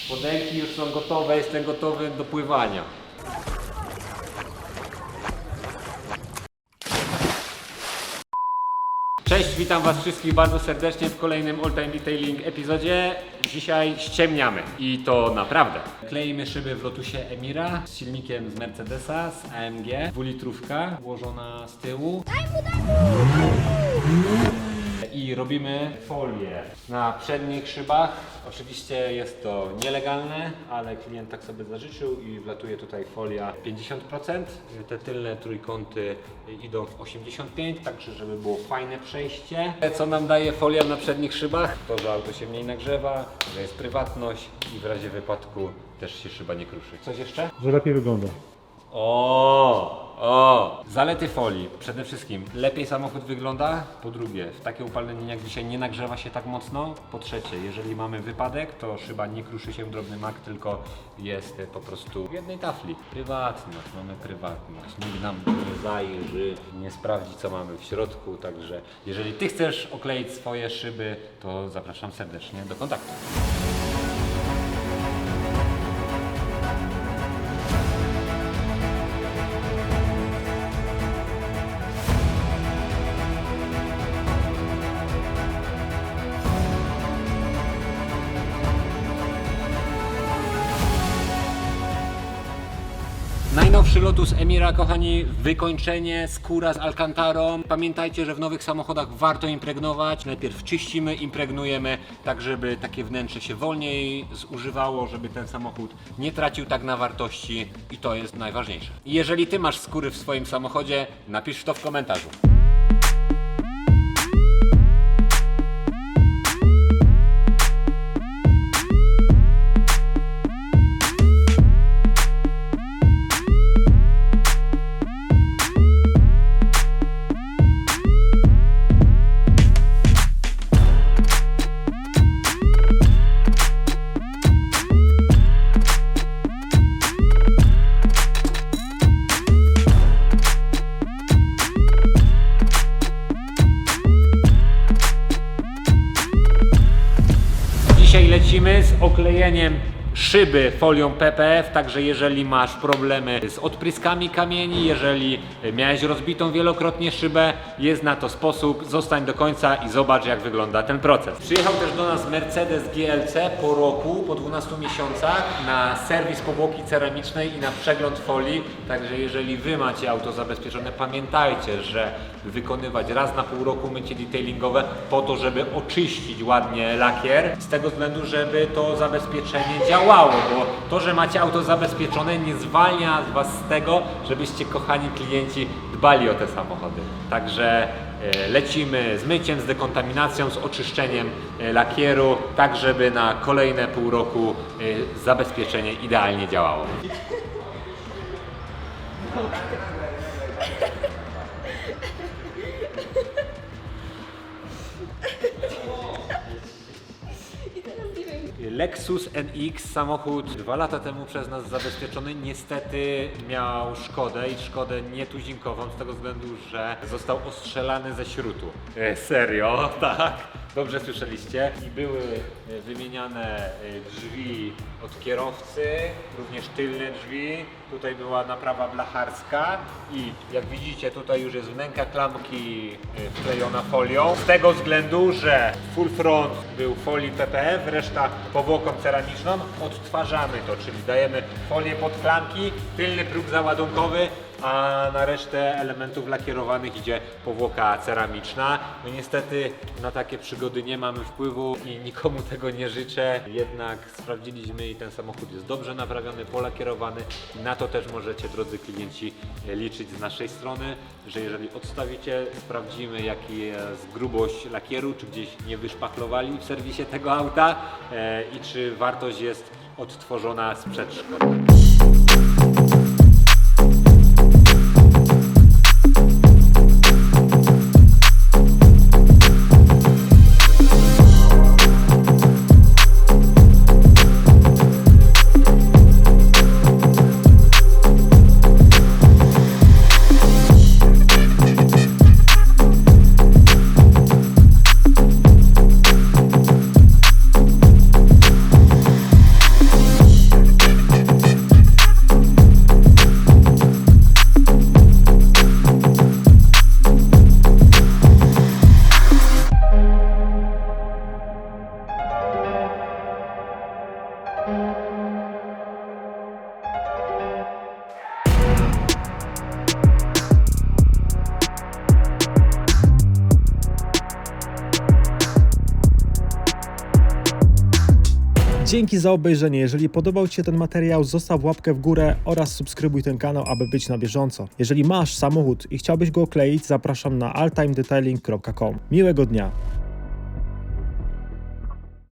Spodenki już są gotowe, jestem gotowy do pływania. Cześć, witam Was wszystkich bardzo serdecznie w kolejnym All Time Detailing epizodzie. Dzisiaj ściemniamy i to naprawdę. Kleimy szyby w Lotusie Emira z silnikiem z Mercedesa, z AMG, dwulitrówka włożona z tyłu. I robimy folię na przednich szybach. Oczywiście jest to nielegalne, ale klient tak sobie zażyczył i wlatuje tutaj folia 50%. Te tylne trójkąty idą w 85%, także żeby było fajne przejście. Co nam daje folia na przednich szybach? To, że auto się mniej nagrzewa, że jest prywatność i w razie wypadku też się szyba nie kruszy. Coś jeszcze? Że lepiej wygląda. O, o. Zalety folii. Przede wszystkim lepiej samochód wygląda. Po drugie, w takie upalne jak dzisiaj nie nagrzewa się tak mocno. Po trzecie, jeżeli mamy wypadek, to szyba nie kruszy się drobny mak, tylko jest po prostu w jednej tafli. Prywatność, mamy prywatność. Nikt nam nie zajrzy, nie sprawdzi co mamy w środku. Także jeżeli Ty chcesz okleić swoje szyby, to zapraszam serdecznie do kontaktu. Najnowszy Lotus Emira, kochani, wykończenie, skóra z Alcantarą. Pamiętajcie, że w nowych samochodach warto impregnować. Najpierw czyścimy, impregnujemy, tak żeby takie wnętrze się wolniej zużywało, żeby ten samochód nie tracił tak na wartości i to jest najważniejsze. Jeżeli Ty masz skóry w swoim samochodzie, napisz to w komentarzu. Oklejeniem szyby folią PPF, także jeżeli masz problemy z odpryskami kamieni, jeżeli miałeś rozbitą wielokrotnie szybę, jest na to sposób. Zostań do końca i zobacz jak wygląda ten proces. Przyjechał też do nas Mercedes GLC po roku, po 12 miesiącach na serwis powłoki ceramicznej i na przegląd folii. Także jeżeli Wy macie auto zabezpieczone, pamiętajcie, że wykonywać raz na pół roku mycie detailingowe po to, żeby oczyścić ładnie lakier, z tego względu, żeby to zabezpieczenie działało, bo to, że macie auto zabezpieczone nie zwalnia Was z tego, żebyście kochani klienci dbali o te samochody. Także e, lecimy z myciem, z dekontaminacją, z oczyszczeniem e, lakieru, tak żeby na kolejne pół roku e, zabezpieczenie idealnie działało. Lexus NX, samochód dwa lata temu przez nas zabezpieczony, niestety miał szkodę i szkodę nietuzinkową z tego względu, że został ostrzelany ze śrutu. E, serio, tak. Dobrze słyszeliście. I były e, wymieniane e, drzwi od kierowcy, również tylne drzwi. Tutaj była naprawa blacharska i jak widzicie tutaj już jest wnęka klamki e, wklejona folią. Z tego względu, że full front był folii PPF, reszta powłoką ceramiczną. Odtwarzamy to, czyli dajemy folię pod klamki, tylny próg załadunkowy, a na resztę elementów lakierowanych idzie powłoka ceramiczna. No niestety na takie przygody nie mamy wpływu i nikomu tego nie życzę. Jednak sprawdziliśmy i ten samochód jest dobrze naprawiony, polakierowany. Na to też możecie, drodzy klienci, liczyć z naszej strony, że jeżeli odstawicie, sprawdzimy jaki jest grubość lakieru, czy gdzieś nie wyszpachlowali w serwisie tego auta e, i czy wartość jest odtworzona sprzed szkody. Dzięki za obejrzenie. Jeżeli podobał Ci się ten materiał, zostaw łapkę w górę oraz subskrybuj ten kanał, aby być na bieżąco. Jeżeli masz samochód i chciałbyś go okleić, zapraszam na alltimedetailing.com. Miłego dnia!